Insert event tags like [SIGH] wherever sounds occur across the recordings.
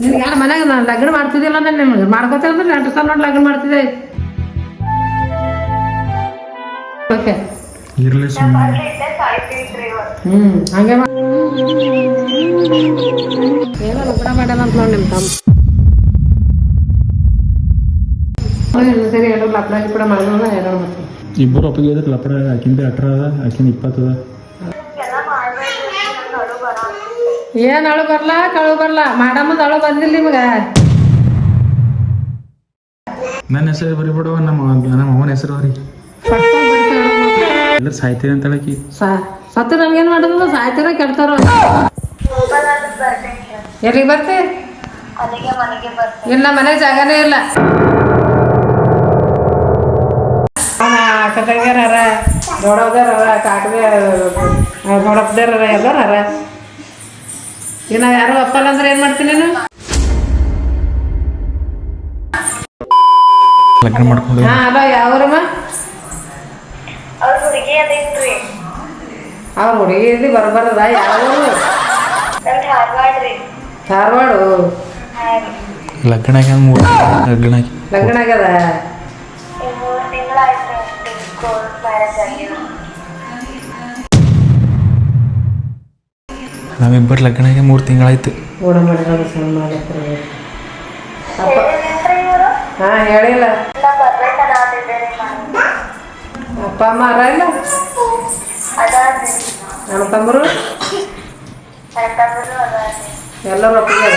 ನಿನ್ಗೆ ಯಾರು ಮನ್ಯಾಗ ನಾನು ಲಗ್ನ ಮಾಡ್ತಿದ್ದಿಲ್ಲ ನಾನು ನಿಮ್ಗೆ ಮಾಡ್ಕೋತೇವೆ ಅಂದ್ರೆ ಎಂಟು ಸಾವಿರ ನೋಡಿ ಲಗ್ನ ಮಾಡ್ತಿದ್ದೆ. ಓಕೆ. ಇರಲಿ ಸುಮ್ಮನೆ ಹ್ಞೂ ಹಂಗೆ ಏನೋ ಲಗ್ನ ಮಾಡ್ಯಾನ ಅಂತ ನೋಡಿ ನಿಮ್ಮ ತಮ್ಮ. ಸರಿ ಎರಡು ಲಗ್ನ ಕೂಡ ಮಾಡೋಣ ಎರಡು ಮತ್ತೆ. ಇಬ್ಬರು ಒಪ್ಪಿಗೆ ಇದ್ರೆ ಲಪಡ ಆಕಿಂದ ಅಟ್ರ ಅದ ಆಕಿಂದ ಇಪ್ಪತ್ತು ಅದ. ಏನು ಅಳು ಬರಲ್ಲ ಕಳು ಬರಲ್ಲ ಮಾಡಮ್ಮದ ಅಳು ಬಂದಿಲ್ಲ ನಿಮ್ಗೆ. ನನ್ನ ಹೆಸರು ಬರಿಬಿಡುವ ನಮ್ಮ ನಮ್ಮ ಅವನ ಹೆಸರು ಬರಿ. ಎಲ್ಲರೂ ಸಾಯ್ತೀರಿ ಅಂತ ಹೇಳಕಿ ಸತ್ತು ನಮ್ಗೇನ್ ಮಾಡೋದು? ಸಾಯ್ತೀರ ಕೆಡ್ತಾರ? ಎಲ್ಲಿಗೆ ಬರ್ತಿ? ಇಲ್ಲ ಮನೆ ಜಾಗನೇ ಇಲ್ಲ. ಅವನ ಅಕ್ಕ ಕಾಕ್ದೇ ದೊಡ್ಡಪ್ಪದಾರ ಎಲ್ಲಾರ ಈಗ ನಾವು ಯಾರು ಅಪ್ಪಲ್ಲ ಅಂದ್ರೆ ಏನ್ ಮಾಡ್ತೀನಿ ನಾನು? ಲಗ್ನ ಮಾಡ್ಕೊಂಡು ಹಾ ಅಲೋ ಯಾವ್ರಮ್ಮ? ಅವ್ರ ಹುಡುಗಿ ಹುಡುಗಿ ಬರಬಾರದ? ಯಾವ ಧಾರವಾಡ ಲಗ್ನ ಆಗ್ಯಾದ ಮೂರು ಲಗ್ನ ಲಗ್ನ ಆಗ್ಯದ? ನಾವಿಬ್ಬರು ಲಗ್ನಾಗೆ ಮೂರು ತಿಂಗಳಾಯ್ತು. ಹಾಂ ಹೇಳಿಲ್ಲ. ಅಪ್ಪ ಅಮ್ಮ ಅರ ಇಲ್ಲ? ನಮ್ಮ ತಮ್ಮರು? ಎಲ್ಲರೂ ಒಪ್ಪಿಗೆ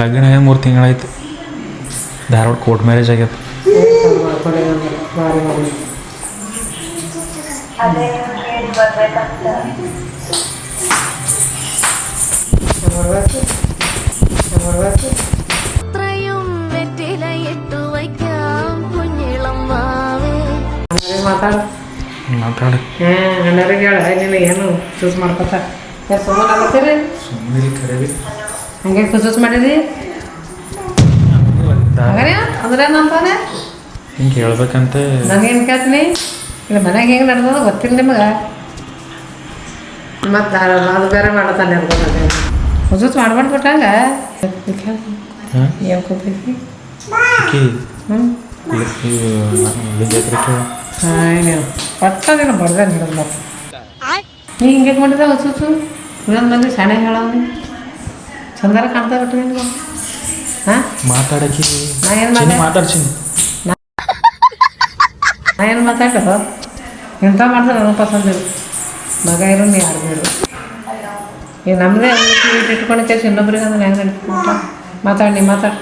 ಲಗ್ನ ಮೂರು ತಿಂಗಳಾಯ್ತು. ಧಾರವಾಡ ಕೋರ್ಟ್ ಮ್ಯಾರೇಜ್ ಆಗ್ಯದ. കുഞ്ഞിളം വാവേ ಅಣ್ಣರಿಗೆ ಮಾತಾಡು ಮಾತಾಡು ಹಾಂ ಅಣ್ಣರಿಗೆ ಹೇಳ ನೀನು ಏನು ಚೂಸ್ ಮಾಡ್ಕೊತ ಏನು ಸುಮ್ಮನೆ ಆಗತ್ತೀರಿ ಸುಮ್ಮನೆ ಕರೆವಿ ಹಂಗೆ ಚೂಸ್ ಮಾಡಿದಿ ಹಂಗಾರೆ ಅಂದ್ರೆ ಏನಂತಾನೆ ಹಿಂಗೆ ಹೇಳ್ಬೇಕಂತ ನನಗೇನು ಕೇಳ್ತೀನಿ ಇಲ್ಲ ಮನೆಗೆ ಹೆಂಗೆ ನಡೆದದ ಗೊತ್ತಿಲ್ಲ ನಿಮಗೆ. ಮತ್ತು ಅದು ಬೇರೆ ಮಾಡತಾನೆ ಅನ್ಕೊಂಡೆ ಹುಜುತ್ ಮಾಡ್ಬಾರ್ದು ಕೊಟ್ಟಂಗ ಏನು ಆಕಿ ಹ್ಞೂ ಪಟ್ಟದೇನು ಬಡ್ದೆ ಮತ್ತೆ. ನೀ ಹಿಂಗೆ ಮಾಡಿದೆ ಹೊಸು ಇನ್ನೊಂದು ಮಂದಿ ಸಣ್ಣ ಹೇಳವ್ನಿ ಚಂದರ ಕಾಣ್ತಾ ಬಿಟ್ಟು ನಿನ್ಗೆ. ಹಾಂ? ಮಾತಾಡಕ್ಕೆ ನಾ ಏನು ಮಾತಾಡ್ಸಿನಿ ಏನು ಮಾತಾಡೋ ಎಂಥ ಮಾಡಿದ್ರೆ ನನಗೆ ಪಸಂದಿಲ್ಲ ಮಗ ಇರೋ ನೀ ಯಾರು ಬೇಡ ಈಗ ನಮ್ಮದೇ ಇಟ್ಕೊಂಡು ಕೇಸ್ ಇನ್ನೊಬ್ರಿಗೆ ಅಂದ್ರೆ ಹೆಂಗೆ ಮಾತಾಡಿ ನೀ ಮಾತಾಡಿ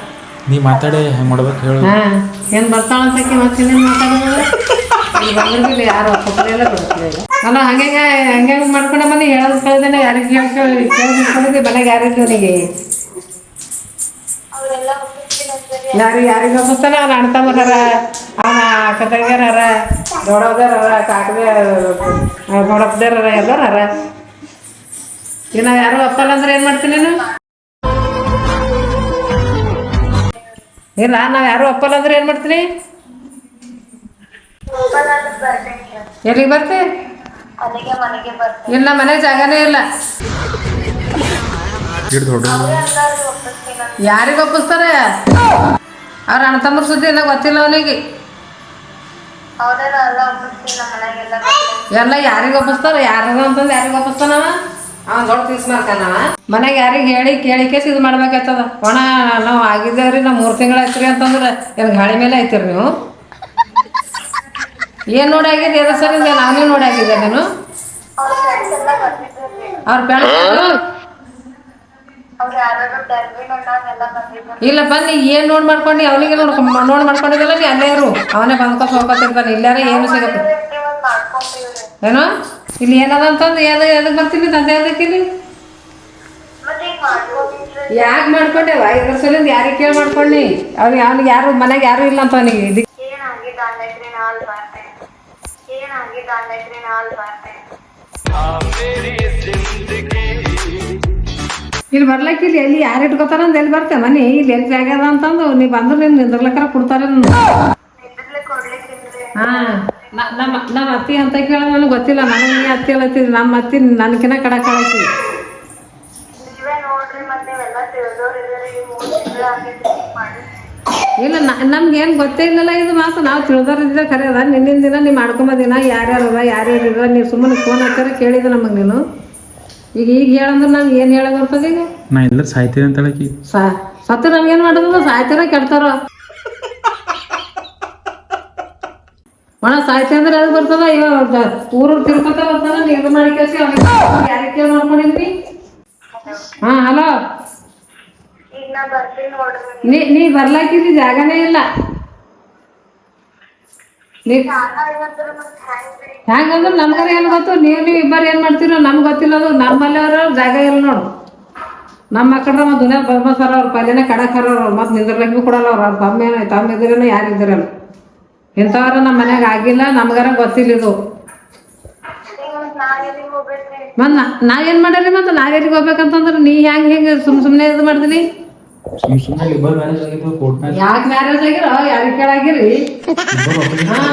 ನೀ ಮಾತಾಡಿ ಹೆಂಗೆ ಮಾಡ್ಬೇಕು ಹೇಳು ಹಾಂ ಏನು ಮತ್ತೆ ಇನ್ನೇನು ಮಾತಾಡೋದು ಯಾರು ಬಿಡ್ತಿಲ್ಲ ಅಲ್ಲ ಹಂಗೆ ಹಂಗೆ ಮಾಡ್ಕೊಂಡೆ ಮನೆ ಹೇಳೋದು ಕೇಳ್ದೇನೆ ಯಾರಿಗೆ ಕೇಳಿ ಕೇಳಿದ್ಕೊಂಡಿದ್ದೆ ಮನೆಗೆ ಯಾರಿದ್ದು ನನಗೆ ಅಂತಾರೆ ಯಾರಿಗೆ ಒಪ್ಪಿಸ್ತಾನೆ ಅವ್ನ ಅಣ್ಣ ತಮ್ಮರಾರ ಅವನ ಅಕ್ಕ ತಂಗ್ಯಾರ ದೊಡ್ಡವ್ದಾರ ಕಾಕದೇ ದೊಡ್ಡಪ್ಪದಾರ ಎಲ್ಲರ ನಾವು ಯಾರು ಒಪ್ಪಲ್ಲ ಅಂದ್ರೆ ಏನು ಮಾಡ್ತೀನಿ ನೀನು? ಇಲ್ಲ ನಾವು ಯಾರು ಒಪ್ಪಲ್ಲ ಅಂದ್ರೆ ಏನು ಮಾಡ್ತೀನಿ? ಎಲ್ಲಿಗೆ ಬರ್ತಿ? ಇಲ್ಲ ಮನೆ ಜಾಗನೇ ಇಲ್ಲ. ಯಾರಿಗೆ ಒಪ್ಪಿಸ್ತಾರೆ? ಅವ್ರ ಅಣ್ಣ ತಮ್ಮರ ಸುದ್ದಿ ಎಲ್ಲ ಗೊತ್ತಿಲ್ಲ ಅವನಿಗೆ. ಎಲ್ಲ ಯಾರಿಗೆ ಒಪ್ಪಿಸ್ತಾರ ಯಾರದ ಅಂತಂದು ಯಾರಿಗೆ ಒಪ್ಪಿಸ್ತಾನವ? ಅವ ದೊಡ್ಡ ತೀಸ್ ಮಾಡ್ತಾನವ ಮನೆಗೆ ಯಾರಿಗೆ ಹೇಳಿ ಕೇಳಿ ಕೇಸಿ ಇದು ಮಾಡ್ಬೇಕಾಯ್ತದ ಒಣ ನಾವು ಆಗಿದ್ದೇವ್ರಿ ನಾವು ಮೂರು ತಿಂಗಳ ಐತ್ರಿ ಅಂತಂದ್ರೆ ಏನು ಗಾಳಿ ಮೇಲೆ ಐತಿರಿ ನೀವು. ಏನು ನೋಡಿ ಆಗಿದೆ ಎದ್ರ ಸರಿಂದ ನಾನೇ ನೋಡಿ ಆಗಿದ್ದೆ ನೀನು. ಅವ್ರ ಫ್ರೆಂಡ್ಸ್ ಇಲ್ಲ ಬನ್ನಿ ಏನು ನೋಡ್ ಮಾಡ್ಕೊಂಡು? ಅವನಿಗೆ ನೋಡ್ ನೋಡಿ ಮಾಡ್ಕೊಂಡಿದ್ದಲ್ಲ ನೀ ಅಲ್ಲೇ ಇರು ಅವನೇ ಬಂದ್ಕೊತ ಹೋಗ್ಕೊತಿರ್ತಾನೆ ಇಲ್ಲಾರ ಏನು ಸಿಗತ್ತೆ? ಏನು? ಇಲ್ಲಿ ಏನದ ಅಂತಂದು ಯಾವ್ದು ಯಾವ್ದಕ್ಕೆ ಬರ್ತೀನಿ? ತಂದೆ ಮಾಡ್ಕೊಂಡಿದ್ರಿ ಯಾಕೆ ಮಾಡ್ಕೊಂಡೆವ ಇದ್ರ ಸಲಿಂದ ಯಾರಿಗೆ ಕೇಳಿ ಮಾಡ್ಕೊಂಡಿ? ಅವ್ನಿಗೆ ಅವ್ನಿಗೆ ಯಾರು ಮನೆಗೆ ಯಾರು ಇಲ್ಲ ಅಂತ ಅವನಿಗೆ. ಇದಕ್ಕೆ ಏನಾಗಿದ್ದ ಇಲ್ಲಿ ಬರ್ಲಕ್ಕ ಇಲ್ಲಿ ಎಲ್ಲಿ ಯಾರು ಇಟ್ಕೋತಾರ ಅಂತ ಎಲ್ಲಿ ಬರ್ತೇವೆ? ಮನೆ ಇಲ್ಲಿ ಎಲ್ಲಿ ಜಾಗ ಅದ ಅಂತಂದು ನೀ ಬಂದ್ರೆ ನೀನು ನಿಂದ್ರಲಕ್ಕರ ಕೊಡ್ತಾರೆ ಹಾ ನಮ್ಮ ನಮ್ಮ ಅತ್ತಿ ಅಂತ ಕೇಳ ನನಗೆ ಗೊತ್ತಿಲ್ಲ. ನನಗೆ ನೀ ಅತ್ತಿ ಅಲ್ಲತ್ತಿ ನಮ್ಮ ಅತ್ತಿ ನನಗಿನ ಕಡ ಕಳಕಿ ಇಲ್ಲ ನಮ್ಗೆ ಏನು ಗೊತ್ತೇ ಇಲ್ಲಲ್ಲ ಇದು ಮಾತು. ನಾವು ತಿಳಿದವ್ರಿದ್ರೆ ಖರೆ ಅದ. ನಿನ್ನಿಂದ ದಿನ ನೀವು ಮಾಡ್ಕೊಂಬದಿನ. ಯಾರ್ಯಾರದ ಯಾರ್ಯಾರ ನೀವು ಸುಮ್ಮನೆ ಫೋನ್ ಹಾಕ್ಯಾರ ಕೇಳಿದ ನಮಗೆ ನೀನು. ಈಗ ಈಗ ಹೇಳಂದ್ರೆ ನಾವ್ ಏನು ಹೇಳಕ್ ಬರ್ತದೆ ಈಗ? ನಾ ಎಲ್ಲರೂ ಸಾಯ್ತೀನಿ ಅಂತ ಹೇಳಕಿ ಸಾ ಸತ್ತು ನಮ್ಗೇನು ಮಾಡೋದು? ಸಾಯ್ತಾರ ಕೆಡ್ತಾರ. ಒಣ ಸಾಯ್ತಿ ಅಂದ್ರೆ ಅದು ಬರ್ತದ? ಇವಾಗ ಊರು ತಿರ್ಕೊತ ಬರ್ತಾನ ನೀರು ಮಾಡಿ ಕೇಸಿ ಯಾರಿಗೆ ಮಾಡ್ಕೊಂಡಿದ್ವಿ ಹಾ ಹಲೋ. ನೀ ನೀ ಬರ್ಲಾಕಿದ್ರಿ ಜಾಗನೇ ಇಲ್ಲ ನೀ ಜಾಗ ಇಲ್ಲಂದ್ರೆ ಮತ್ತೆ ಹ್ಯಾಂಗ್ ಬಿಡಿ ಹೆಂಗಂದ್ರೆ ನಮ್ಗಾರ ಏನು ಗೊತ್ತು? ನೀವು ನೀವು ಇಬ್ಬರು ಏನು ಮಾಡ್ತೀರೋ ನಮ್ಗೆ ಗೊತ್ತಿಲ್ಲ ಅದು. ನಮ್ಮಲ್ಲಿ ಅವ್ರ ಜಾಗ ಇಲ್ಲ ನೋಡು. ನಮ್ಮ ಮಕ್ಕಳ ಮತ್ತೆ ದುನಿಯಾ ಬರ್ಮಸರ ಅವ್ರ ಪಲ್ಯನ ಕಡಕರ ಅವ್ರು. ಮತ್ತು ಕೊಡಲ್ಲ ಅವ್ರು. ಅವ್ರ ತಮ್ಮ ಏನು ತಮ್ಮ ಇದ್ರೇನೋ ಯಾರು ಇದ್ರಲ್ಲ ಇಂಥವ್ರ ನಮ್ಮ ಮನ್ಯಾಗ ಆಗಿಲ್ಲ. ನಮ್ಗಾರ ಗೊತ್ತಿಲ್ಲ ಇದು. ಮತ್ ನಾ ಏನ್ ಮಾಡ್ರಿ ಮತ್ತು ನಾ ಏನು ಮಾಡರಿ ಮತ್ತು? ನಾವೆಲ್ಲಿಗೆ ಹೋಗ್ಬೇಕಂತಂದ್ರೆ ನೀ ಹೆಂಗ್ ಹೆಂಗೆ ಸುಮ್ ಸುಮ್ಮನೆ ಇದು ಮಾಡ್ತೀನಿ ಮ್ಯಾರೇಜ್ ಯಾಕೆ ಆಗಿರೋ? ಯಾರಿಗೆ ಕೇಳಾಗಿರಿ? ಹಾಂ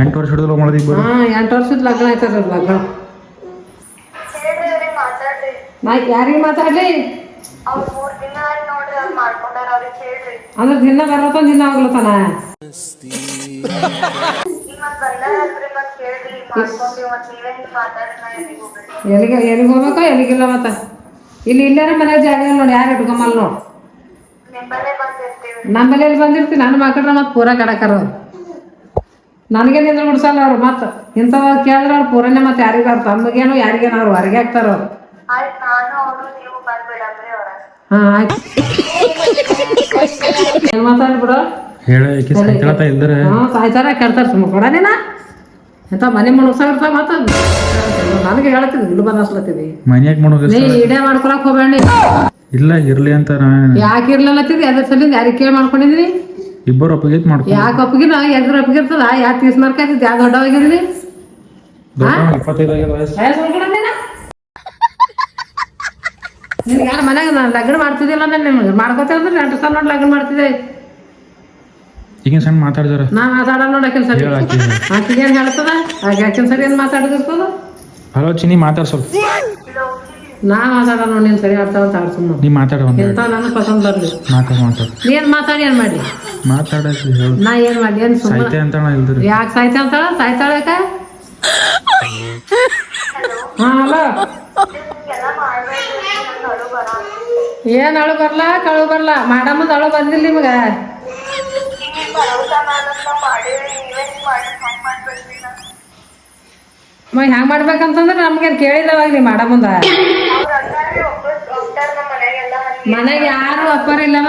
ಎಂಟು ವರ್ಷ ಹಿಡಿದ್ರು ಮಾಡೋದು ಇಬ್ಬರು ಎಂಟು ವರ್ಷದ ಲಗ್ನ ಆಯ್ತದ ಲಗ್ನ. ನಾ ಯಾರಿಗೆ ಮಾತಾಡ್ಲಿ? ಅಂದ್ರೆ ದಿನ ಬರತ್ತ ದಿನ ಹೋಗ್ಲತ್ತಾನ ಎಲ್ಲಿಗೆ ಎಲ್ಲಿಗೆ ಹೋಗ್ಬೇಕ ಎಲ್ಲಿಗಿಲ್ಲ ಮತ್ತ? ಇಲ್ಲಿ ಇಲ್ಲಾರ ಮನೆ ಜಾಗ ಇಲ್ಲ ನೋಡಿ ಯಾರು ಇಟ್ಕೊಂಬಲ್ಲ ನೋಡು. ನಿಮ್ಮಲ್ಲೇ ಬಂದಿರ್ತೀನಿ ನನ್ನ ಮಕ್ಕಳ ಮತ್ತೆ ಪೂರ ಕಡಕರ ನನಗೆ ನಿಂದ್ರ ಬಿಡ್ಸಲ್ಲ ಅವ್ರು ಮತ್ತೆ. ಇಂಥವ್ ಕೇಳಿದ್ರೆ ಅವ್ರು ಪೂರನೇ ಮತ್ತೆ ಯಾರಿಗೆ ಅವ್ರ ತಮ್ಮಗೇನು ಯಾರಿಗೇನು ಅವ್ರು ಹೊರಗೆ ಹಾಕ್ತಾರ ಅವ್ರು. ಹಾ ನಾನು ಆಯ್ತು. ಏನ್ ಮಾತಾಡ್ಬಿಡು ಹೇಳ ಸಾಯ್ತಾರ ಕೇಳ್ತಾರ ಸುಮ್ಮ ಕೊಡನೇನ ಎಂತ ಮನೆ ಮುಳುಗ್ಸಾಗಿರ್ತಾವ ಮಾತ ನನಗೆ ಹೇಳ್ತೀನಿ ಇಲ್ಲಿ ಬಂದಸ್ಲತ್ತೀವಿ ಮನ್ಯಾಗ ಮಾಡೋದು ನೀ ಇಡೇ ಮಾಡ್ಕೊಳಕ್ ಹೋಗ್ಬೇಡಿ. ಇಲ್ಲ ಇರ್ಲಿ ಅಂತ ನಾ ಯಾಕೆ ಇರ್ಲಿಲ್ಲ ಅದ್ರ ಸಲಿಂದ ಯಾರಿಗೆ ಕೇಳಿ ಮಾಡ್ಕೊಂಡಿದ್ರಿ? ಇಬ್ಬರು ಒಪ್ಪಿಗೆ ಮಾಡ್ಕೊ ಯಾಕೆ ಒಪ್ಪಿಗಿನ ಎದ್ರ ಒಪ್ಪಿಗಿರ್ತದ ಯಾಕೆ ತೀಸ್ ಮಾರ್ಕಾಯ್ತಿದ್ ಯಾವ ದೊಡ್ಡವಾಗಿದ್ರಿ ದೊಡ್ಡ ಇಪ್ಪತ್ತೈದು ಆಗ್ಯದ ವಯಸ್ಸು. ನಿನ್ಗೆ ಯಾರು ಮನ್ಯಾಗ ನಾನು ಲಗ್ನ ಮಾಡ್ತಿದ್ದಿಲ್ಲ ನಾನು ನಿಮ್ಗೆ? ಮಾಡ್ಕೋತೆ ಅಂದ್ರೆ ಎಂಟು ಸಲ ನೋಡಿ ಲಗ್ನ ಮಾಡ್ತಿದ್ದೆ. ಈಗಿನ ಸಣ್ಣ ಮಾತಾಡ್ದಾರ ನಾ ಮಾತಾಡಲ್ಲ ನೋಡಿ ಆಕಿನ ಸರಿ. ಆಕಿಗೆ ಏನು ಹೇಳ್ತದ? ಆಕೆ ಆಕಿನ ಸರಿ ಏನು ಮಾತಾಡೋದಿರ್ತದ? ಹಲೋ ಚಿನಿ ಮಾತಾಡ್ ಸ್ವಲ್ಪ. ನಾ ಮಾತಾಡಲ್ಲ ನೋಡಿ ನೀನು ಸರಿ ಆಡ್ತಾವ ಅಂತ ಸುಮ್ಮ ನೀ ಮಾತಾಡ ಎಂತ ನನಗೆ ಪಸಂದ್ ಬರ್ಲಿ. ಮಾತಾಡ ಮಾತಾಡ. ಏನು ಮಾತಾಡಿ ಏನು ಮಾಡಿ ಮಾತಾಡಕ್ಕೆ ಹೇಳು. ನಾ ಏನು ಮಾಡಿ ಏನು ಸಾಯ್ತೆ ಅಂತ ನಾ ಇಲ್ದ್ರಿ ಯಾಕೆ ಸಾಯ್ತಾ ಅಂತ ಸಾಯ್ತಾಳಕ ಹಾ ಹಲೋ ಬರ ಏನು ಅಳು ಬರಲ್ಲ ಕಳು ಬರಲ್ಲ ಮಾಡಮ್ಮದ ಅಳು ಬಂದಿಲ್ಲ ನಿಮ್ಗೆ. ಮ ಹೆಂಗೆ ಮಾಡ್ಬೇಕಂತಂದ್ರೆ ನಮ್ಗೆ ಕೇಳಿಲ್ಲವಾಗ ನೀ ಮಾಡ ಮುಂದ. ಮನೆಗ್ ಯಾರು ಒಪ್ಪರ್ ಇಲ್ಲವ?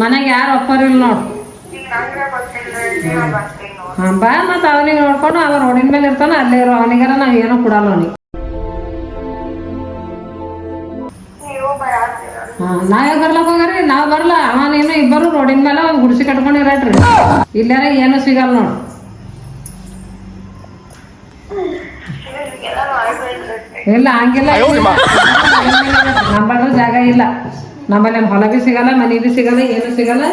ಮನೆಗ್ ಯಾರು ಒಪ್ಪರಿಲ್ಲವ ಇಲ್ಲ ನೋಡಿ. ಹಾಂ, ಬಾ ಮತ್ತು ಅವನಿಗೆ ನೋಡ್ಕೊಂಡು ಅವ ರೋಡಿನ ಮೇಲೆ ಇರ್ತಾನ ಅಲ್ಲೇ ಇರೋ ಅವನಿಗಾರ ನಾವು ಏನೂ ಕೊಡಲ್ಲ ಅವನಿಗೆ. ಹಾಂ ನಾವೇ ಬರ್ಲಕ್ಕೆ ಹೋಗ್ರಿ ನಾವ್ ಬರಲ್ಲ ಅವನೇನು ಇಬ್ಬರು ರೋಡಿನ ಮೇಲೆ ಗುಡಿಸಿ ಕಟ್ಕೊಂಡು ಇರಟ್ರಿ ಇಲ್ಲಾರ ಏನೂ ಸಿಗಲ್ಲ ನೋಡು. ಇಲ್ಲ ಹಂಗಿಲ್ಲ. ನಮ್ಮಲ್ಲಿ ಜಾಗ ಇಲ್ಲ. ನಮ್ಮಲ್ಲಿ ಹೊಲ ಬಿ ಸಿಗಲ್ಲ ಮನೆ ಬಿ ಸಿಗಲ್ಲ ಏನು ಸಿಗಲ್ಲ.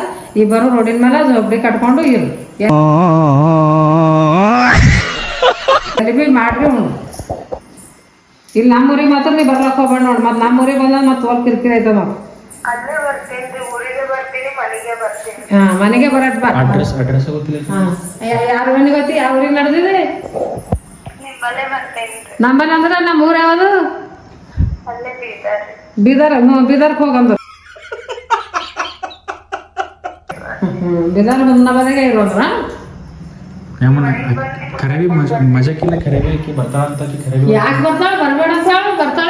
ಇಬ್ಬರು ರೋಡಿನ ಮೇಲೆ ಜೊಬ್ಡಿ ಕಟ್ಕೊಂಡು ಇರು. ಅಲ್ಲಿ ಬಿ ಮಾಡ್ರಿ ಉಣ್ಣು ಇಲ್ಲಿ ನಮ್ಮೂರಿಗೆ ಮಾತ್ರ ನೀ ಬರ್ಲಕ್ಕೆ ಹೋಗ್ಬೇಡ ನೋಡಿ. ಮತ್ತೆ ನಮ್ಮೂರಿಗೆ ಬಂದ ಮತ್ತೆ ತೋಲ್ ಕಿರಿಕಿರಿ ಆಯ್ತದ ನಾವು ಅಲ್ಲೇ ಬರ್ತೀನಿ ಊರಿಗೆ ಬರ್ತೀನಿ ಮನೆಗೆ ಬರ್ತೀನಿ. ಹಾಂ ಮನೆಗೆ ಬರಟ್ ಬಾ. ಅಡ್ರೆಸ್ ಅಡ್ರೆಸ್ ಗೊತ್ತಿಲ್ಲ ಹಾ. ಯಾರ ಮನೆ ಗೊತ್ತಿ? ಯಾವ ಊರಿಗೆ ನಡೆದಿದೆ? ನಿಮ್ಮಲ್ಲೇ ಬರ್ತೇನೆ. ನಮ್ಮಲ್ಲಿ ಅಂದ್ರೆ ನಮ್ಮ ಊರ ಯಾವುದು? ಅಲ್ಲೇ ಬೀದರ್. ಬೀದರ್ ಹ್ಞೂ ಬೀದರ್ಗೆ ಹೋಗಂದ್ರು. [LAUGHS] ಹ್ಞೂ ಬೀದರ್ ನಮ್ಮನೆಗೆ ಇರೋದ್ರ ಯಾಮನ ಕರೆವಿ ಮಜ ಮಜಕ್ಕಿಲ್ಲ ಕರೆವಿ ಆಕಿ ಬರ್ತಾಳ? ಅಂತ ಆಕಿ ಕರೆವಿ ಯಾಕೆ ಬರ್ತಾಳ ಬರ್ಬೇಡ ಹೇಳು ಬರ್ತಾಳ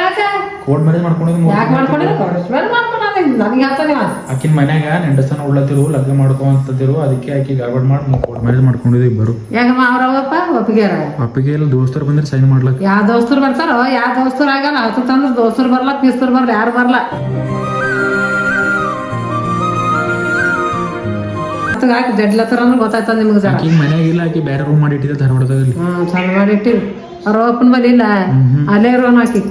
ಕೋರ್ಟ್ ಮ್ಯಾರೇಜ್ ಮಾಡ್ಕೊಂಡಿದ್ದು ಯಾಕೆ ಮಾಡ್ಕೊಂಡಿಲ್ಲ ಕೊಡಿಸ್ಬೇಡ ಮಾಡ್ಕೊಂಡ ನನಗೆ ಅವ. ಆಕಿನ ಮನ್ಯಾಗ ನೆಂಡಸನ ಉಳ್ಳತಿರು ಲಗ್ನ ಮಾಡ್ಕೊಂತದಿರು ಅದಕ್ಕೆ ಆಕಿ ಗಡ್ಬಡ್ ಮಾಡಿ ಕೋರ್ಟ್ ಮ್ಯಾರೇಜ್ ಮಾಡ್ಕೊಂಡಿದ್ದು ಇಬ್ಬರು. ಯಾಕಮ್ಮ ಅವ್ರವಪ್ಪ ಒಪ್ಪಿಗೆರ ಅಪ್ಪಿಗೆ ಎಲ್ಲ ದೋಸ್ತರು ಬಂದ್ರೆ ಸೈನ್ ಮಾಡ್ಲಕ್ ಯಾವ ದೋಸ್ತರು ಬರ್ತಾರೋ? ಯಾವ ದೋಸ್ತರು ಆಗಲ್ಲ? ಹತ್ತು ತಂದ್ರೆ ದೋಸ್ತರು ಬರ್ಲ ಪೀಸ್ತರು ಬರ್ಲ ಯಾರು ಬರ್ಲ? ಹಾಕಿ ಜಡ್ಲತ್ತಾರ ಅಂದ್ರೆ ಗೊತ್ತಾಯ್ತದ ನಿಮ್ಗೆ ಜರ. ಆಕಿ ಮನ್ಯಾಗ ಇಲ್ಲ ಆಕಿ ಬೇರೆ ರೂಮ್ ಮಾಡಿ ಇಟ್ಟಿದ್ದೆ ಧಾರವಾಡದಲ್ಲಿ. ಹ್ಮ್ ಚಂದ ಮಾಡಿ ಇಟ್ಟಿವಿ ಅವ್ರ ಅಪ್ಪನ ಬಲ್ಲಿ ಇಲ್ಲ. ಅಲ್ಲೇ ಇರೋನು ಆಕಿ.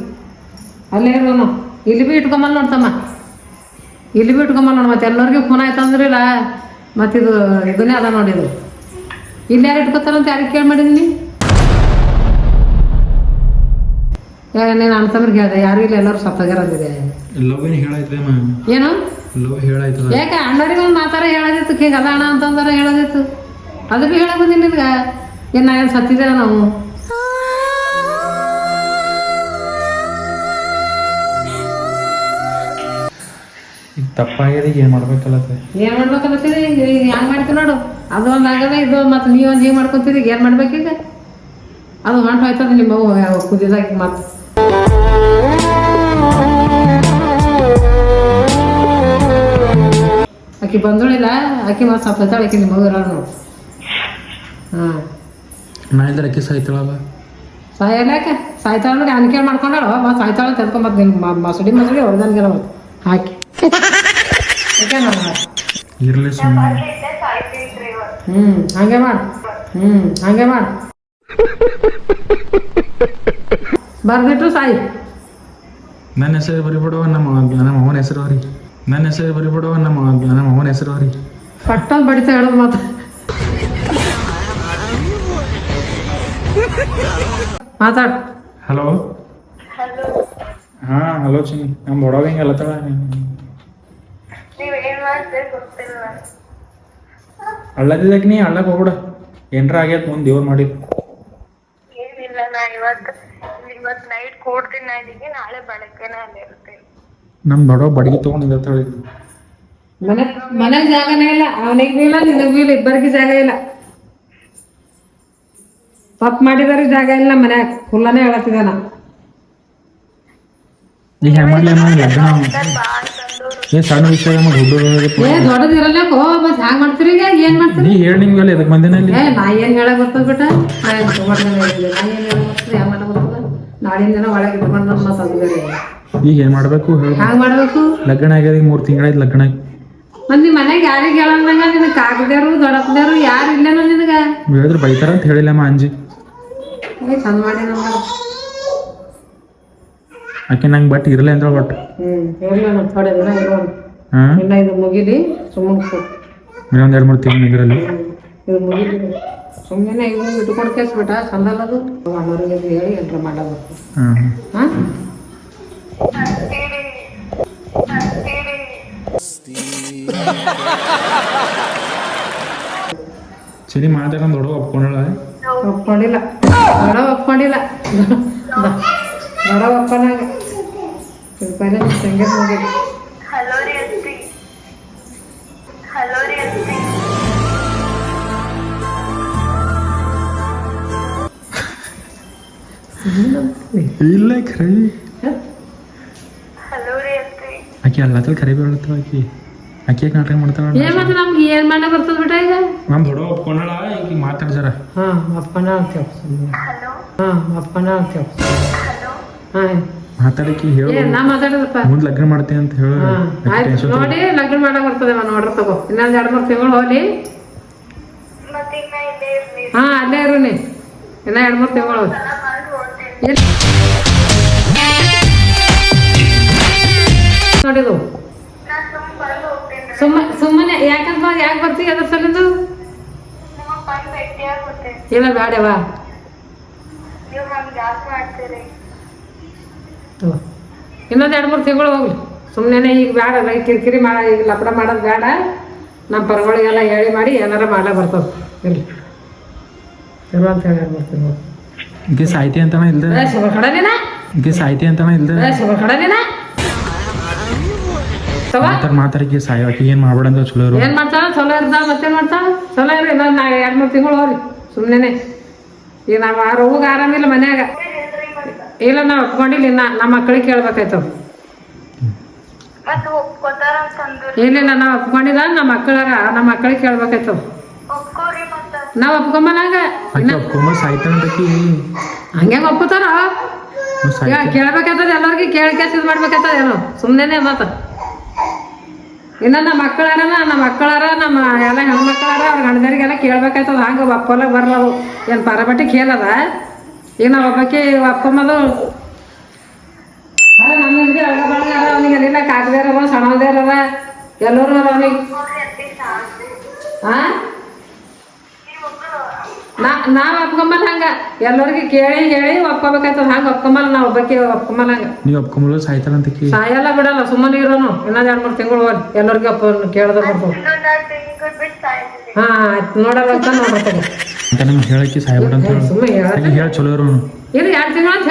ಅಲ್ಲೇ ಇರೋನು. ಇಲ್ಲಿ ಬಿ ಇಟ್ಕೊಂಬಲ್ಲ ನೋಡ್ತಮ್ಮ ಇಲ್ಲಿ ಬಿ ಇಟ್ಕೊಂಬಲ್ಲ ನೋಡಿ ಮತ್ತೆ ಎಲ್ಲರಿಗೂ ಖೂನ ಆಯ್ತು ಅಂದ್ರಿಲ್ಲ. ಮತ್ತಿದು ಇದನ್ನೇ ಅದ ನೋಡಿದ್ರು ಇಲ್ಲಿ ಯಾರು ಇಟ್ಕೋತಾರಂತ ಯಾರಿಗೆ ಕೇಳಿ ಮಾಡಿದೀನಿ ನೀನು ಅಣ್ತಂದ್ರಿಗೆ ಹೇಳಿದೆ ಯಾರು ಇಲ್ಲ ಎಲ್ಲರೂ ಸತ್ತೋಗ್ಯಾರಂದಿದೆ. ಲವ್ ಏನು ಹೇಳಾಯ್ತದೆ ಮಾ ಏನು? ಲವ್ ಹೇಳಾಯ್ತದ? ಯಾಕೆ ಅಣ್ಣರಿಗೆ ಒಂದು ಮಾತಾರ ಹೇಳೋದಿತ್ತು ಹಿಂಗೆ ಅದ ಅಣ್ಣ ಅಂತಂದ್ರೆ ಹೇಳೋದಿತ್ತು. ಅದು ಭೀ ಹೇಳಕ್ ಬಂದಿನಿ ನಿನ್ಗೆ. ಏನು ನಾ ಏನು ಸತ್ತಿದ್ದೇವೆ ನಾವು? ಈಗ ತಪ್ಪಾಗ್ಯದ ಈಗ ಏನು ಮಾಡ್ಬೇಕಲ್ಲ ಏನು ಮಾಡ್ಬೇಕಂತೀರಿ ಹೆಂಗೆ ಮಾಡ್ತೀವಿ ನೋಡು. ಅದು ಒಂದು ಆಗದ ಇದು ಮತ್ತು ನೀವು ಒಂದು ಹಿಂಗೆ ಮಾಡ್ಕೊತೀರಿ ಏನು ಮಾಡ್ಬೇಕೀಗ? ಅದು ಹೊಂಟು ಹೋಯ್ತದ ನಿಮ್ಮ ಕುದಿದಾಗ ಮತ್ತೆ. ಆಕಿ ಬಂದಳಿಲ್ಲ ಆಕಿ ಮತ್ತೆ ಸತ್ತೈತಾಳೆ ಆಕಿ ನಿಮ್ಮ ಇರೋ ನೋಡು ಹಾಂ. ನಾ ಇಲ್ದ್ರೆ ಅಕ್ಕಿ ಸಾಯ್ತಾಳಲ್ಲ ಸಾಯಲ್ಯಾಕ ಸಾಯ್ತಾಳ ಅಂದ್ರೆ ಅನ್ಕೇಳ್ ಮಾಡ್ಕೊಂಡಾಳ ಮತ್ತೆ ಸಾಯ್ತಾಳ ತೆದ್ಕೊಂಬತ್ತು ನಿನ್ನ ಮಸಡಿ ಮಸಡಿ ಹೊಡೆದನ್ಗೆಲ್ಲ ಮತ್ತೆ ಹಾಕಿ. ಇರ್ಲಿ ಸುಮ್ಮನೆ ಹ್ಞೂ ಹಂಗೆ ಮಾಡು. ಹ್ಞೂ ಹಂಗೆ ಮಾಡು. ಬರ್ದಿಟ್ಟು ಸಾಯಿ. ನನ್ನ ಹೆಸರು ಬರಿಬಿಡುವ ನಮ್ಮ ನಮ್ಮ ಅವನ ಹೆಸರು ಹರಿ ನನ್ನ ಹೆಸರು ಬರಿಬಿಡುವ ನಮ್ಮ ನಮ್ಮ ಅವನ ಹೆಸರು ರೀ ಪಟ್ಟಲ್ ಬಡಿತ ಹೇಳೋದು ಮಾತ್ರ. ಮಾತಾಡ್. ಹಲೋ ಹಾ ಹಾಂ ಹಲೋ ಚಿನ್ನಿ. ನಮ್ಮ ಬಡವ ಹಿಂಗೆ ಅಲ್ಲತ್ತಳ ನೀವ್ ಏನ್ ಮಾಡ್ತೀರಿ ಗೊತ್ತಿಲ್ಲ ಅಳ್ಳದಿದ್ದಕ್ಕೆ ನೀ ಅಳ್ಳಕ್ಕೆ ಹೋಗ್ಬಿಡ. ಏನ್ರ ಆಗ್ಯದ ಮುಂದೆ ದೇವ್ರು ಮಾಡಿ ಏನಿಲ್ಲ ನಾ ಇವತ್ತು ಇವತ್ತು ನೈಟ್ ಕೂಡ್ತೀನಿ ನನಗೆ ನಾಳೆ ಬೆಳಗ್ಗೆನೆ ಅಲ್ಲಿ ಇರ್ತೀನಿ. ನಮ್ಮ ಬಡವ ಬಡಗಿ ತೊಗೊಂಡಿದ್ದತ್ತಳ ಮನೆ ಮನೆಗೆ ಜಾಗನೇ ಇಲ್ಲ. ಅವನಿಗೆ ಇಲ್ಲ ನಿನಗೆ ಇಲ್ಲ ಇಬ್ಬರಿಗೆ ಜಾಗ ಇಲ್ಲ. ತಪ್ಪು ಮಾಡಿದರೆ ಜಾಗ ಇಲ್ಲ ಮನ್ಯಾಗ ಕುಲ್ಲನೇ ಹೇಳತ್ತಿದ್ದಾನ ಲಗ್ನ ಏ ಸಣ್ಣ ವಿಷಯ ಮಾಡಿ ಹುಡುಗ ಏ ದೊಡ್ಡದಿರಲ್ಲ ಕೋ ಮತ್ತೆ ಹ್ಯಾಂಗ ಮಾಡ್ತೀರಿ ಈಗ? ಏನ್ ಮಾಡ್ತೀರಿ? ನೀ ಹೇಳಿ ಏ ಏನ್ ಹೇಳಕ್ ಬರ್ತದ ಬಿಟ್ಟ? ನಾ ಏನ್ ಸುಮಾರ್ನ ಹೇಳಿದ್ದೆ. ನಾ ಏನ್ ಹೇಳಕ್ ಬರ್ತದ? ಹ್ಯಾಂಗ ಮಾಡಕ್ ಬರ್ತದ? ನಾಳಿನ ದಿನ ಒಳಗೆ ಇಟ್ಕೊಂಡ್ ಈಗ ಏನ್ ಮಾಡಬೇಕು? ಹೇಳಿ. ಹ್ಯಾಂಗ ಮಾಡ್ಬೇಕು? ಲಗ್ನ ಆಗ್ಯದ ಈಗ ಮೂರು ತಿಂಗಳಾಯ್ತು ಲಗ್ನ ಆಗಿ. ಮತ್ ನಿಮ್ ಮನೆಗೆ ಯಾರಿಗೆ ಹೇಳಂದಂಗ ನಿನ್ ಕಾಗದ್ಯಾರು ದೊಡ್ಡಪ್ಪದೇವ್ರು ಯಾರು ಇಲ್ಲೇನೋ ನಿನಗ? ಹೇಳಿದ್ರು ಬೈತಾರ ಅಂತ ಹೇಳಿಲ್ಲಮ್ಮ ಅಂಜಿ. ಏ, ಚಂದ ಮಾಡಿ ಆಕೆ ನಂಗೆ ಬಟ್ ಇರಲಿ ಅಂತ ಬಟ್ ಹ್ಮ್ ಇರ್ಲಿ ಥೋಡೆ ದಿನ ಇರೋಣ ಹಾಂ? ಇನ್ನ ಇದು ಮುಗಿಲಿ ಸುಮ್ಮನೆ ಕೂ ಎರಡ್ ಮೂರ್ ಮೂರು ತಿಂಗಳು ಇದರಲ್ಲಿ ಇದು ಮುಗಿಲಿ ಸುಮ್ಮನೆ ಇವು ಇಟ್ಕೊಂಡು ಕೇಸ್ಬಿಟ್ಟ ಚಂದಲ್ಲದು ಅಣ್ಣವ್ರಿಗೆ ಹೇಳಿ ಎಂಟ್ರ ಹ್ಮ್ ಹಾಂ? ಅಂತೀರಿ ಸರಿ ಮಾತಾಡೋದು ದೊಡ್ಡ ಒಪ್ಕೊಂಡಳ ಒಪ್ಕೊಂಡಿಲ್ಲ. ದೊಡ್ಡ ಒಪ್ಕೊಂಡಿಲ್ಲ. ದೊಡ್ಡ ಒಪ್ಪನಾಗ ಸಂಗೀತ ಮುಗಿಲಿ ಹಲೋ ರೀ ಅಂತಿ. ಹಲೋ ರೀ ಅಂತಿ. ಇಲ್ಲ ಖರೆ ಆಕೆ ಅಲ್ಲತ್ತಲ್ಲ ಖರೆ ಬೀಳತ್ತವ ಆಕಿ. ಆಕೆ ನಾಟಕ ಮಾಡ್ತಾಳ ಏನ್ ಮತ್ತೆ ನಮ್ಗೆ ಏನ್ ಮಾಡ ಬರ್ತದ ಬಿಟ್ಟ ಈಗ? ನಮ್ಮ ದೊಡ್ಡ ಒಪ್ಕೊಂಡಳ ಈಗ ಮಾತಾಡ್ಸಾರ ಹಾ ಅಪ್ಪನ ಅಂತೇವ್ ಹಲೋ? ಹಾ ಅಪ್ಪನ ಹಾ ಮಾತಾಡಕ್ಕೆ ಹೇಳು. ಏ ನಾ ಮಾತಾಡೋದಪ್ಪ. ಮುಂದೆ ಲಗ್ನ ಮಾಡ್ತೀನಿ ಅಂತ ಹೇಳು. ಹಾ ಆಯ್ತು. ನೋಡಿ ಲಗ್ನ ಮಾಡಕ್ ಬರ್ತದೆ ನೋಡ್ರಿ ತಗೋ. ಇನ್ನೊಂದ್ ಎರಡ್ ಮೂರ್ ತಿಂಗಳು ಹೋಗ್ಲಿ. ಹಾ ಅಲ್ಲೇ ಇರು ನೀ. ಇನ್ನ ಎರಡ್ ಮೂರ್ ತಿಂಗಳು. ಸುಮ್ಮ ಸುಮ್ಮನೆ ಯಾಕಂತ ಯಾಕೆ ಬರ್ತೀವಿ ಅದ್ರ ಸಲಿಂದು? ಇಲ್ಲ ಬೇಡವಾ ಇನ್ನೊಂದು ಎರಡು ಮೂರು ತಿಂಗಳು ಹೋಗ್ಲಿ. ಸುಮ್ಮನೆ ಈಗ ಬೇಡ ಈಗ ಕಿರಿಕಿರಿ ಮಾಡ ಈಗ ಲಪಡ ಮಾಡೋದು ಬೇಡ ನಮ್ಮ ಪರಗಳಿಗೆಲ್ಲ ಹೇಳಿ ಮಾಡಿ ಏನಾರ ಮಾಡಲೇ ಬರ್ತದೆ. ಇರಲಿ. ಇರೋ ಅಂತ ಹೇಳಿ ಬರ್ತೀನಿ ಈಕೆ ಸಾಹಿತಿ ಅಂತಾನ ಇಲ್ದೇ? ಕಡಲಿನ? ಈಕೆ ಸಾಹಿತಿ ಅಂತಾನ ಇಲ್ದ? ಕಡಲಿನ? ಮಾತಾಡ್ ಮಾತಾಡಿಕೆ ಸಾಯೋಕೆ ಏನ್ ಏನು ಮಾಡ್ಬೇಡ ಅಂತ ಚಲೋ ಇರು ಏನ್ ಮಾಡ್ತಾಳ ಚಲೋ ಇರ್ದ ಮತ್ತೆ ಮಾಡ್ತಾಳ ಚಲೋ ಇರಿ ಇಲ್ಲ ನಾ ಎರಡು ಮೂರು ತಿಂಗಳು ಹೋಗ್ರಿ. ಸುಮ್ಮನೆ ಈಗ ನಾವು ಆ ರೋಗ ಆರಾಮಿಲ್ಲ ಮನ್ಯಾಗ. ಇಲ್ಲ ನಾವು ಒಪ್ಕೊಂಡಿಲ್ಲ. ಇನ್ನ ನಮ್ಮ ಮಕ್ಕಳಿಗೆ ಕೇಳ್ಬೇಕಾಯ್ತು. ಇಲ್ಲ ನಾವು ಒಪ್ಕೊಂಡಿಲ್ಲ. ನಮ್ಮ ಮಕ್ಕಳಾಗ ನಮ್ಮ ಮಕ್ಕಳಿಗೆ ಕೇಳ್ಬೇಕಾಯ್ತು. ನಾವು ಒಪ್ಕೊಂಬನಾಗ ಹಂಗೆ ಒಪ್ಕೋತಾರ? ಕೇಳ್ಬೇಕಾಯ್ತದ. ಎಲ್ಲರಿಗೂ ಕೇಳಿ ಕೇಸ್ ಇದು ಮಾಡ್ಬೇಕಾಯ್ತದ. ಏನೋ? ಸುಮ್ಮನೆ ಮತ್ತ. ಇನ್ನ ನಮ್ಮ ಮಕ್ಕಳಾರ ನಮ್ಮ ಮಕ್ಕಳಾರ, ನಮ್ಮ ಎಲ್ಲ ಹೆಣ್ಮಕ್ಳಾರ ಅವ್ರ ಗಂಡದರಿಗೆಲ್ಲ ಕೇಳ್ಬೇಕಾಯ್ತದ. ಹಂಗೆ ಒಪ್ಪಲ್ಲ ಬರಲವು. ಏನು ಪರಬಟ್ಟಿ ಕೇಳದ? ಈಗ ನಾವು ಒಬ್ಬಾಕಿ ಒಪ್ಕೊಂಬದು ಅಲ್ಲ, ನಮ್ಮ ಹಿಂದೆ ಅಳಗ ಬಳಗ ಅದ ಅವನಿಗೆ ಅಲ್ಲಿಲ್ಲ ಕಾಕದೇರವ ಸಣ್ಣದೇರವ ಎಲ್ಲರೂ ಅದ ಅವನಿಗೆ. ಒಪ್ಕೋರಿ ಅತ್ತಿ ಸಾಕು ಹಾಂ ನೀವ್ ಒಬ್ರು ನಾ ನಾವ್ ಒಪ್ಕೊಂಬಲ್ಲ ಹಂಗ. ಎಲ್ಲರಿಗೂ ಕೇಳಿ ಹೇಳಿ ಒಪ್ಕೋಬೇಕಾಯ್ತದ ಹಂಗ ಒಪ್ಕೊಂಬಲ್ಲ ನಾ ಒಬ್ಬಕ್ಕೆ ಒಪ್ಕೊಂಬಲ್ಲ ಹಂಗ. ನೀವು ಒಪ್ಕೊಂಬಲ್ಲ ಸಾಯ್ತಾರ ಅಂತ ಕೇಳಿ. ಸಾಯಲ್ಲ ಬಿಡಲ್ಲ ಸುಮ್ಮನೆ ಇರೋನು. ಇನ್ನೊಂದ್ ಎರಡ್ ಮೂರ್ ತಿಂಗಳು ಹೋಗಿ ಎಲ್ಲರಿಗೆ ಅಪ್ಪ ಕೇಳ್ದ ಸಾಯ್ತೀನಿ. ಹಾ ಆಯ್ತು. ನೋಡಲ್ಲ ಅಂತ ನೋಡ್ತಾರೆ ಅಂತ ನಮ್ಗೆ ಹೇಳಕ್ಕೆ ಸಾಯ್ಬಿಡ ಅಂತ ಹೇಳು. ಚಲೋ ಇದು ಎರಡು ತಿಂಗಳು ಅಂತ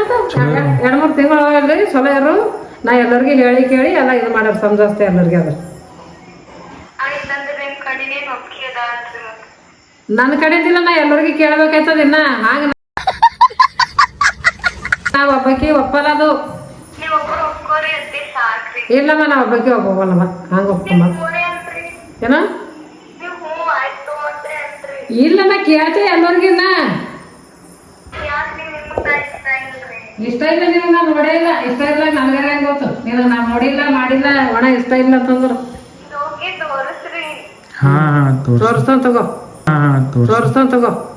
ಮತ್ತೆ? ಎರಡು ಮೂರು ತಿಂಗಳು ಅಲ್ರಿ ಚಲೋ ಇರು. ನಾ ಎಲ್ಲರಿಗೂ ಹೇಳಿ ಕೇಳಿ ಎಲ್ಲ ಇದು ಮಾಡ್ಯಾರ ಸಮಜಾಸ್ತಿ ಎಲ್ಲರಿಗೆ ಅದ್ರ ಆಯ್ತಂದ್ರೆ ಒಪ್ಪಿಗೆ ಅದ ನನ್ನ ಕಡೆಯಿಂದ ನಾ ಎಲ್ಲರಿಗೂ ಕೇಳಬೇಕಾಯ್ತದ ಇನ್ನ? ಹಾಗ ನಾ ಒಬ್ಬಾಕಿ ಒಪ್ಪಲ್ಲ ಅದು ನೀವ್ ಒಬ್ರು ಒಪ್ಕೋರಿ ಅಂತೆ ಸಾಕ್ರಿ ಇಲ್ಲಮ್ಮ ನಾ ಒಬ್ಬಾಕಿ ಒಪ್ಪಲ್ಲಮ್ಮ ಹಂಗ ಒಪ್ಪಮ್ಮ ಏನ? ಇಲ್ಲ ನಾ ಕೇಳ್ತೆ ಎಲ್ಲರಿಗಿನ್ನ ಇಷ್ಟ ಇಲ್ಲ ನೀನು ನಾ ನೋಡೇ ಇಲ್ಲ. ಇಷ್ಟ ಇಲ್ಲ ನನಗಾರ ಹೆಂಗ್ ಗೊತ್ತು? ನೀನು ನಾ ನೋಡಿಲ್ಲ ಮಾಡಿಲ್ಲ ಒಣ ಇಷ್ಟ ಇಲ್ಲ ಅಂತಂದ್ರು. ಹೋಗಿ ತಗೋ. ಹಾ 하나, 둘, 셋. 서로 손 뜨고.